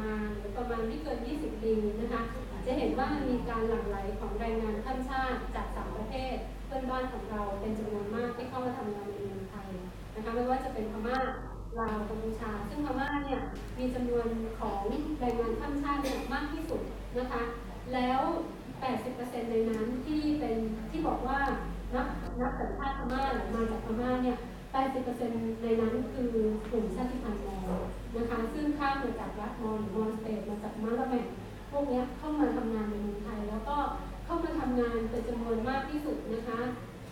มาหรือประมาณไม่เกิน 20 ปีนะคะจะเห็นว่ามีการหลั่งไหลของแรงงานข้ามชาติจากสามประเทศเพื่อนบ้านของเราเป็นจำนวนมากที่เข้ามาทำงานในเมืองไทยนะคะไม่ว่าจะเป็นพม่าลาวกัมพูชา ซึ่งพม่าเนี่ยมีจำนวนของแรงงานข้ามชาติเนี่ยมากที่สุดนะคะแล้ว 80%ในนั้นที่เป็นที่บอกว่านับนับสัญชาติพม่าหรือมาจากพม่าเนี่ย 80%ในนั้นคือกลุ่มชาติพันธุ์มอญ นะคะซึ่งข้ามมาจากรัฐมอนมอนสเตทมาจากมาละแมนพวกนี้เข้ามาทำงานในเมืองไทย แล้วก็เข้ามาทำงานเป็นจำนวนมากที่สุดนะคะ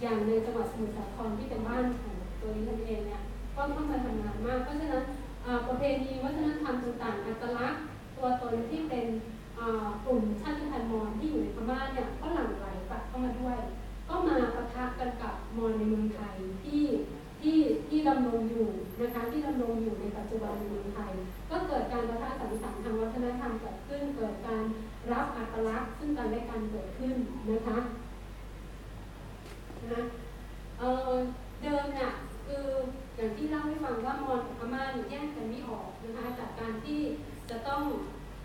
อย่างในจังหวัดสมุทรสาครที่เป็นบ้านของตัวนี้ท่านเองเนี่ยก็เข้ามาทำงานมาก เพราะฉะนั้นประเพณีวั อลักษณ์ซึ่งกันและกันเกิดขึ้นนะคะนะเออเดิมเนี่ยคืออย่างที่เล่าให้ฟังว่ามอญกับพม่าเนี่ยแยกกันไม่ออกนะคะจากการที่จะต้อง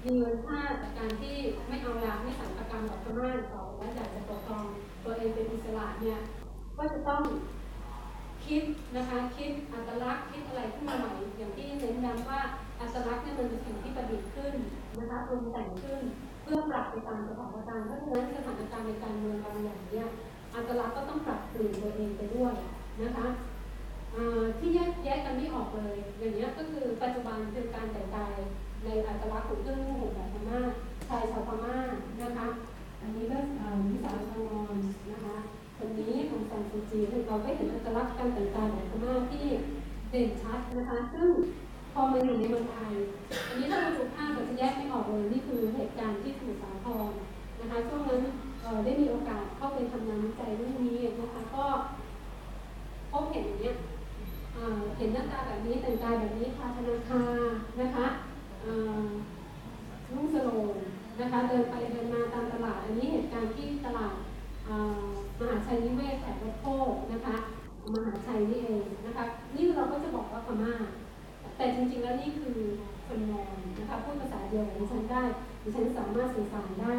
มีเงินค่าจากการที่ไม่เอาลาไม่สังกรรมกับพม่าต่อว่าอยากจะปกครองตัวเองเป็นอิสระเนี่ยก็จะต้องคิดนะคะคิดอัตลักษณ์คิดอะไรขึ้นมาใหม่อย่างที่เน้นย้ำว่าอัตลักษณ์เนี่ยมันเป็นสิ่งที่ประดิษฐ์ขึ้นนะคะปรุงแต่งขึ้น พื่อปรับไปตามสถานการณ์เพราะฉะนั้นสถานการณ์ในการเมืองบางอย่างเนี่ยอัตลักษณ์ก็ต้องปรับเปลี่ยนตัวเองไปด้วยนะคะที่แยกแยกกันไม่ออกเลย อย่างนี้ก็คือปัจจุบันคือการแต่งกายในอัตลักษณ์ของเครื่องนุ่งห่มแบบพม่าชายชาวพม่านะคะ อันนี้ก็เอ่อวิสาชาวมอญนะคะคนนี้ของซานซูจีเราก็เห็นอัตลักษณ์การแต่งกายของพม่าที่เด่นชัดนะคะ ซึ่ง พอมาอยู่ในเมืองไทย อันนี้ถ้าเราดูภาพเราจะแยกไม่ออกเลยนี่คือเหตุการณ์ที่สมุทรสาครนะคะช่วงนั้นได้มีโอกาสเข้าไปทำงานวิจัยเรื่องนี้นะคะก็พบเห็นอย่างเนี้ยเห็นหน้าตาแบบนี้แต่งกายแบบนี้พาธนาคารนะคะเอ่อนุ่งสโลงนะคะเดินไปเดินมาตามตลาด อันนี้เหตุการณ์ที่ตลาดมหาชัยนิเวศแถบวัดโพนะคะมหาชัยนี่เองนะคะนี่เราก็จะบอกว่าพม่า แต่จริงๆแล้วนี่คือคนมอญนะคะพูดภาษาเดียวกับดิฉันได้ดิฉันสามารถสื่อสารได้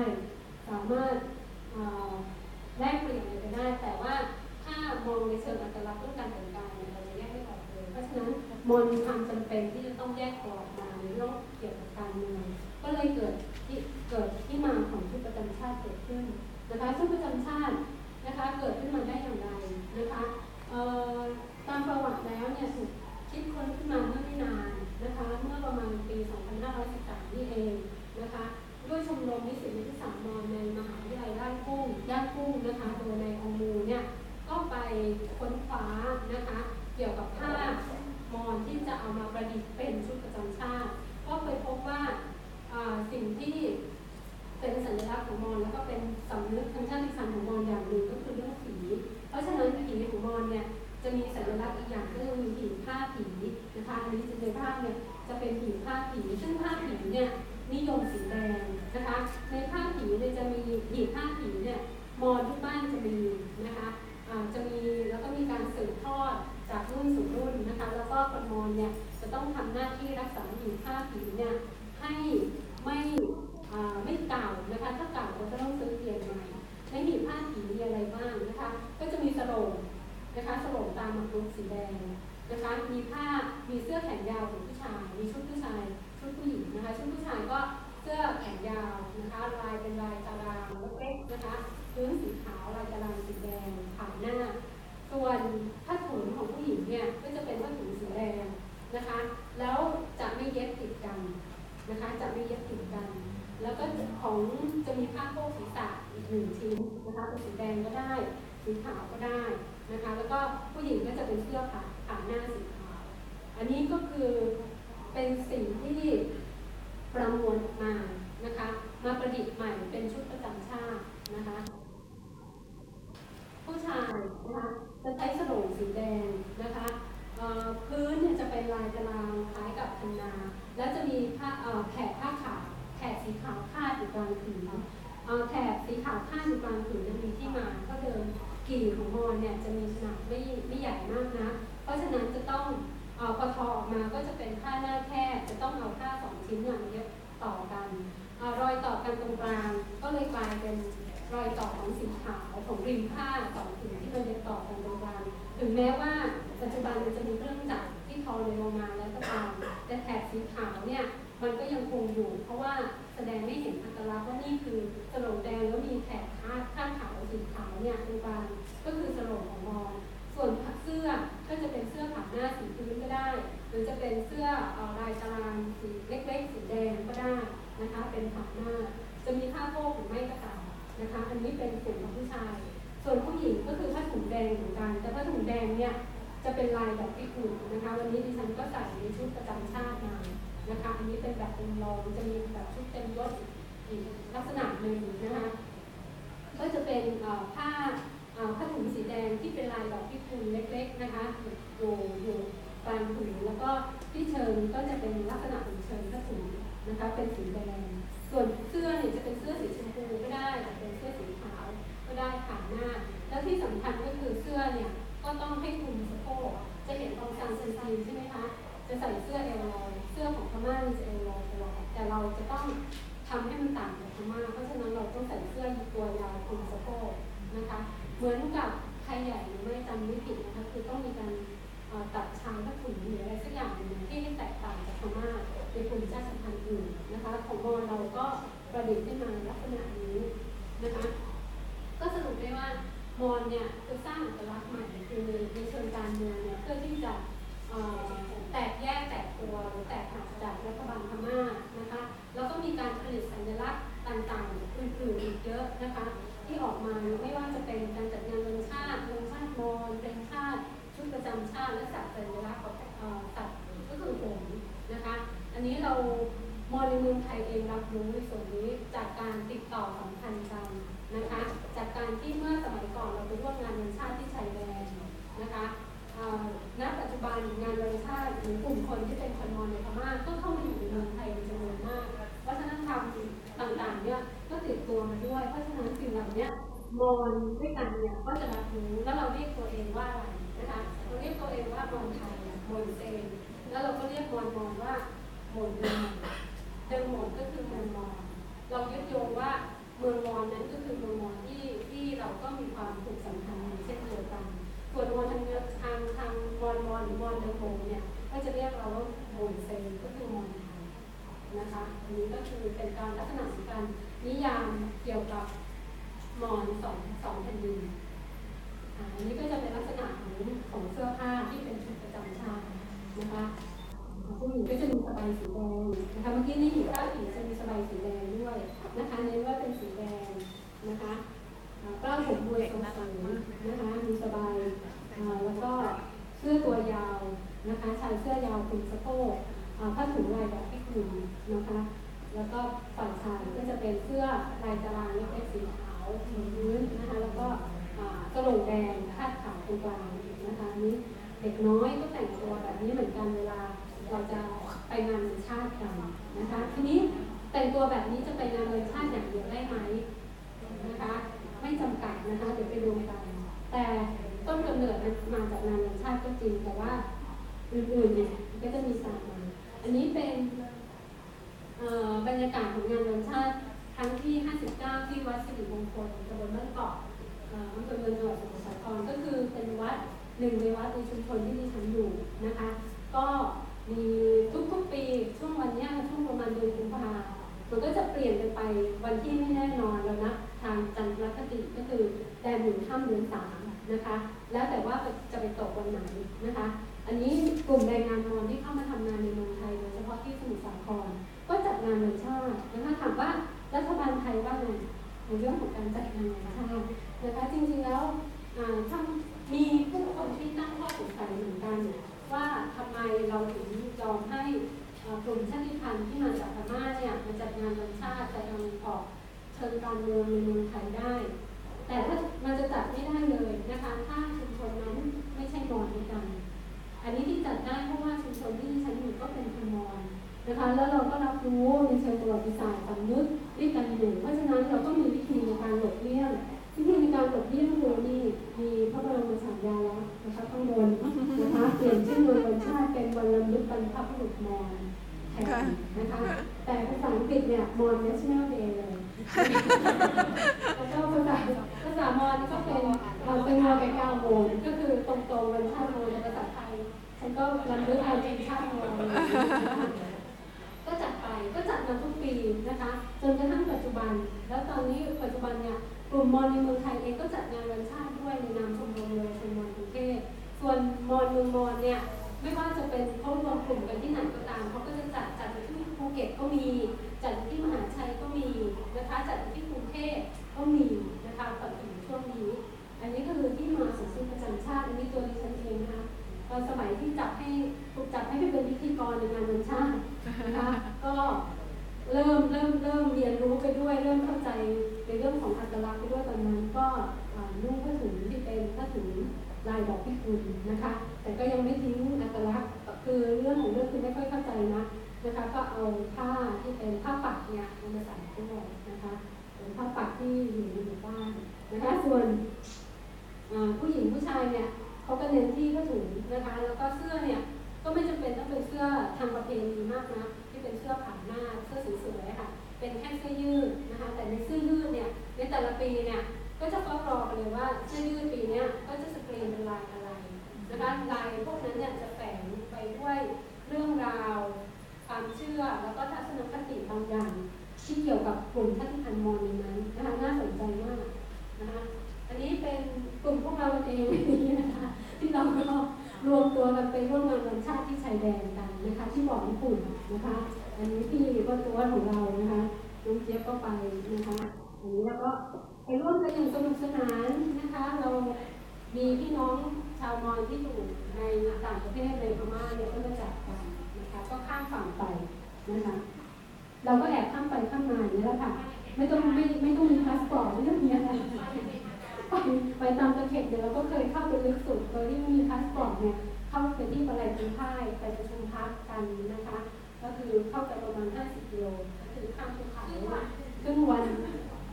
สามารถแลกเปลี่ยนอะไรกันได้ แต่ว่าถ้ามองในเชิงอัตลักษณ์เรื่องการแต่งกายเนี่ยเราจะแยกไม่ออกเลยเพราะฉะนั้นมอญมีความจำเป็นที่จะต้องแยกตัวออกมาในเรื่องเกี่ยวกับการเมืองก็เลยเกิดที่เกิดที่มาของชุดประจำชาติเกิดขึ้นนะคะชุดประจำชาตินะคะเกิดขึ้นมาได้อย่างไรนะคะเอ่อตามประวัติแล้วเนี่ยถูกคิดค้นขึ้นมาเมื่อไม่นานนะคะเมื่อประมาณปี 2513นี่เองนะคะด้วยชมรมนิสิตนักศึกษามอญในมหาวิทยาลัยย่านกุ้งย่านกุ้งนะคะโดยในองมูเนี่ยก็ไปค้นคว้านะคะเกี่ยวกับผ้ามอญที่จะเอามาประดิษฐ์เป็นชุดประจำชาติ ก็เคยพบว่า อ่าสิ่งที่เป็นสัญลักษณ์ ของมอญแล้วก็เป็นสำนึกทางชาติพันธุ์ของมอญอย่างหนึ่งก็คือเรื่องผี เพราะฉะนั้นผีของมอญเนี่ยจะมีสัญลักษณ์อีกอย่างก็คือมีผีผ้าผีนะคะอันนี้จะในภาพเนี่ยจะเป็นผีผ้าผีซึ่งผ้าผีเนี่ยนิยมสีแดงนะคะ ในผ้าผีเนี่ยจะมีผีผ้าผีเนี่ยมอญทุกบ้านจะมีนะคะจะมีแล้วก็มีการสืบทอดจากรุ่นสู่รุ่นนะคะ แล้วก็คนมอญเนี่ยจะต้องทำหน้าที่รักษาผีผ้าผีเนี่ยให้ไม่ ไม่เก่านะคะ ถ้าเก่าก็จะต้องซื้อเปลี่ยนใหม่ในหีบผ้าผีมีอะไรบ้างนะคะ ก็จะมีสโลงนะคะสโลงตามหมักรุกสีแดงนะคะ มีผ้ามีเสื้อแขนยาวของ กศีรษะอีกหนึ่งชิ้นนะคะเป็นสีแดงก็ได้สีขาวก็ได้นะคะ แล้วก็ผู้หญิงก็จะเป็นเสื้อผ้าผ่าหน้าสีขาว อันนี้ก็คือเป็นสิ่งที่ กันตรงกลาง ก็เลยกลายเป็นรอยต่อของสีขาวของริมผ้าสองผืนที่มันจะต่อกันตรงกลางถึงแม้ว่าปัจจุบันมันจะมีเครื่องจักรที่ทอเลยลงมาแล้วก็ตามแต่แถบสีขาวเนี่ยมันก็ยังคงอยู่ เพราะว่าแสดงไม่เห็นอัตลักษณ์ว่านี่คือสโลงแดงแล้วมีแถบข้างขาขาวสีขาวเนี่ยตรงกลางก็คือสโลงของมอญส่วนเสื้อก็จะเป็นเสื้อขาหน้าสีพื้นก็ได้ หรือจะเป็นเสื้อเอ่อลายตารางสีเล็กๆสีแดงก็ได้ นะคะ เป็นขาหน้า จะมีผ้าโพกหรือไม่ก็ตามนะคะ อันนี้เป็นกลุ่มของผู้ชาย ส่วนผู้หญิงก็คือผ้าถุงแดงเหมือนกัน แต่ผ้าถุงแดงเนี่ยจะเป็นลายแบบพิกุลนะคะ วันนี้ดิฉันก็ใส่ในชุดประจำชาติมานะคะ อันนี้เป็นแบบเป็นรองจะมีแบบชุดเต็มยศอีกลักษณะหนึ่งนะคะ ก็จะเป็นผ้าผ้าถุงสีแดงที่เป็นลายดอกพิกุลเล็ก ๆนะคะอยู่อยู่กลางถุงแล้วก็ที่เชิงก็จะเป็นลักษณะของเชิงผ้าถุง นะคะเป็นสีแดงส่วนเสื้อเนี่ยจะเป็นเสื้อสีชมพูก็ได้แต่เป็นเสื้อสีขาวก็ได้ขาหน้า แล้วที่สำคัญก็คือเสื้อเนี่ยก็ต้องให้คลุมสะโพกจะเห็นตรงกลางเซนซีใช่ไหมคะจะใส่เสื้อเอวลอยเสื้อของพม่านี่จะเอวลอยตลอดแต่เราจะต้องทำให้มันต่างจากพม่าเพราะฉะนั้นเราต้องใส่เสื้อตัวยาวคลุมสะโพกนะคะ เหมือนกับไทยใหญ่หรือไม่จำไม่ผิดนะคะคือต้องมีการ ตัดชางผ้าถุนหรืออะไรสักอย่างหนึ่งที่ให้แตกต่างจากพม่าในกลุ่มชาติพันธุ์อื่นนะคะของมอเราก็ประดิษฐ์ขึ้นมาลักษณะนี้นะคะก็สรุปได้ว่ามอญเนี่ยคือสร้างอัตลักษณ์ใหม่คือในเชิงการเมืองเนี่ยเพื่อที่จะแตกแยกแตกตัวหรือแตกหักันธ์กันะคะ จากการที่เมื่อสมัยก่อนเราไปร่วมงานวันชาติที่ชายแดนนะคะณปัจจุบันงานวันชาติหรือกลุ่มคนที่เป็นคนมอญในพม่าก็เข้ามาอยู่ในเมืองไทยเป็นจำนวนมากวัฒนธรรมต่างๆเนี่ยก็ติดตัวมาด้วย เพราะฉะนั้นสิ่งเหล่านี้มอญด้วยกันเนี่ยก็จะรับรู้แล้วเราเรียกตัวเองว่าอะไรนะคะเราเรียกตัวเองว่ามอญไทยมอญเซนแล้วเราก็เรียกมอญมอญว่ามอญเดิมเดิมมอญก็คือเมืองมอญเรายึดโยงว่า เมืองมอญนั้นก็คือเมืองมอญที่ที่เราก็มีความผูกสัมพันธ์เช่นเดียวกันส่วนมอญทางทางทางมอญมอญหรือมอญเดิมโมเนี่ยก็จะเรียกเราว่าโมนเซนก็คือมอญไทยนะคะอันนี้ก็คือเป็นการลักษณะของการนิยามเกี่ยวกับมอนสองสองแผ่นดินอันนี้ก็ ตัวแบบนี้เหมือนกันเวลาเราจะไปงานวันชาติกันนะคะ ทีนี้แต่งตัวแบบนี้จะไปงานวันชาติอย่างเดียวได้ไหมนะคะ ไม่จำกัดนะคะเดี๋ยวไปดูกันแต่ต้นกำเนิดมันมาจากงานวันชาติก็จริง แต่ว่าอื่นๆเนี่ยก็จะมีสามมาอันนี้เป็นบรรยากาศของงานวันชาติครั้งที่ 59 ที่วัดสิริมงคลตำบลบ้านเกาะอ่ออำเภอเมืองจังหวัดสมุทรสาครก็คือ หนึ่งในวัดในชุมชนที่ดิฉันอยู่นะคะ ก็มีทุกๆปีช่วงวันนี้ช่วงประมาณเดือนกุมภามันก็จะเปลี่ยนกันไปวันที่ไม่แน่นอนแล้วนะทางจันทรคติก็คือแดนหนึ่งข้ามเดือนสามนะคะ แล้วแต่ว่าจะไปตกวันไหนนะคะ อันนี้กลุ่มแรงงานมอญที่เข้ามาทำงานในเมืองไทยโดยเฉพาะที่สมุทรสาครก็จัดงานวันชาตินะคะถามว่ารัฐบาลไทยว่าไงในเรื่องของการจัดงานวันชาตินะคะจริงๆแล้วอ่าถ้า มีผู้คนที่ตั้งข้อสงสัยเหมือนกัน ว่าทำไมเราถึงยอมให้กลุ่มชาติพันธุ์ที่มาจากพม่าเนี่ยมาจัดงานวันชาติแต่ยังออกเชิญการเมืองในเมืองไทยได้ แต่ถ้ามันจะจัดไม่ได้เลยนะคะถ้าชุมชนนั้นไม่ใช่มอญด้วยกัน อันนี้ที่จัดได้เพราะว่าชุมชนที่ฉันอยู่ก็เป็นคนมอญนะคะแล้วเราก็รับรู้ในเชิงประวัติศาสตร์สำนึกด้วยกันอยู่เพราะฉะนั้นเราก็มีวิธีในการหลบเลี่ยง การหลบเลี่ยงคือนี่มีพระบรมฉายาลักษณ์นะคะข้างบนนะคะเปลี่ยนชื่อวันวันชาติเป็นวันรำลึกบรรพบุรุษมอญแทนนะคะ แต่ภาษาอังกฤษแล้วก็ภาษาภาษามอญก็เป็นเอ่อเป็นมอญกับเก้าโมงก็คือตรงๆวันชาติมอญในภาษาไทยฉันก็รำลึกเอาจริงชาติมอญก็จัดไปก็จัดมาทุกปีนะคะ จนกระทั่งปัจจุบัน แล้วตอนนี้ปัจจุบันเนี่ย กลุ่มมอญในเมืองไทยเองก็จัดงานวันชาติด้วยในนามชมรมเยาวชนมอญกรุงเทพส่วนมอญเมืองมอญเนี่ยไม่ว่าจะเป็นเขารวมกลุ่มกันที่ไหนก็ตามเขาก็จะจัดจัดอยู่ที่ภูเก็ตก็มี จัดอยู่ที่มหาชัยก็มีนะคะจัดอยู่ที่กรุงเทพก็มี ผ้าปักเนี่ยเอามาใส่ด้วยนะคะเป็นผ้าปักที่อยู่ในหมู่บ้านนะคะส่วนผู้หญิงผู้ชายเนี่ยเขาก็เน้นที่ผ้าถุงนะคะแล้วก็เสื้อเนี่ยก็ไม่จำเป็นต้องเป็นเสื้อทางประเพณีมากนะที่เป็นเสื้อผ่าหน้าเสื้อสวยๆค่ะ เป็นแค่เสื้อยืดนะคะ แต่ในเสื้อยืดเนี่ยในแต่ละปีเนี่ยก็จะเฝ้ารอกันเลยว่าเสื้อยืดปีนี้ก็จะสกรีนเป็นลายอะไรนะคะลายพวกนั้นเนี่ยจะแฝงไปด้วยเรื่องราว ความเชื่อแล้วก็ทัศนคติบางอย่าง ที่เกี่ยวกับกลุ่มชาติพันมอญในนั้นนะคะน่าสนใจมากนะคะอันนี้เป็นกลุ่มพวกเราเองนี้นะคะที่เราก็รวมตัวกันไปร่วมงานวันชาติที่ชายแดนกันนะคะ ที่บ่อญี่ปุ่นนะคะ อันนี้พี่ก็ตัวของเรานะคะน้องเจี๊ยบก็ไปนะคะอันนี้แล้วก็ไปร่วมกันอย่างสนุกสนานนะคะ เรามีพี่น้องชาวมอญที่อยู่ในต่างประเทศในพม่าเนี่ยก็มาจัดกันนะคะ ก็ข้ามฝั่งไปนะคะ เราก็แอบข้ามไปข้ามมาอย่างนี้แหละค่ะ ไม่ต้องไม่ไม่ต้องมีพาสปอร์ตไม่ต้องมีอะไรไปไปตามตะเข็บเดี๋ยวเราก็เคยเข้าไปลึกสุดโดยที่ไม่มีพาสปอร์ตเนี่ยเข้าไปที่ปลายเป็นค่ายไปประชุมพักกันนะคะ ก็คือเข้าไปประมาณ 50กิโลคือข้ามภูเขาครึ่งวัน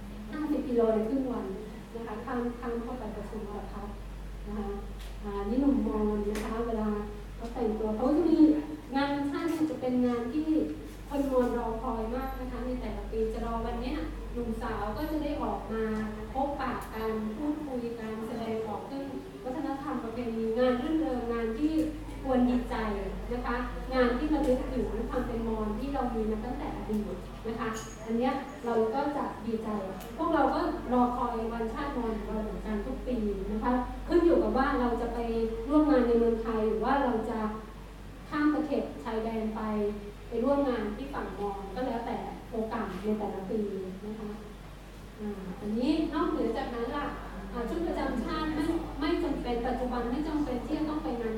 50กิโลในครึ่งวันนะคะข้ามข้ามเข้าไปประชุมกับพักนะคะอ่านี่หนุ่มมอญนะคะ เวลาเขาแต่งตัวเขาจะมีงานวันชาติเนี่จะเป็นงานที่ คนมอญรอคอยมากนะคะในแต่ละปีจะรอวันนี้หนุ่มสาวก็จะได้ออกมาพบปะกันพูดคุยกันแสดงออกซึ่งวัฒนธรรมประเพณีงานรื่นเริงงานที่ควรดีใจนะคะ งานที่ระลึกถึงความเป็นมอญที่เรามีมาตั้งแต่อดีตนะคะ อันเนี้ยเราก็จะดีใจ พวกเราก็รอคอยวันชาติมอญของเราเหมือนกันทุกปีนะคะขึ้นอยู่กับว่าเราจะไปร่วมงานในเมืองไทยหรือว่าเราจะข้ามตะเข็บชายแดนไป ไปร่วมงานที่ฝั่งมอญก็แล้วแต่โอกาสในแต่ละปีนะคะอันนี้นอกเหนือจากนั้นล่ะชุดประจำชาติไม่ไม่จำเป็นปัจจุบันไม่จำเป็นที่จะต้องไปงาน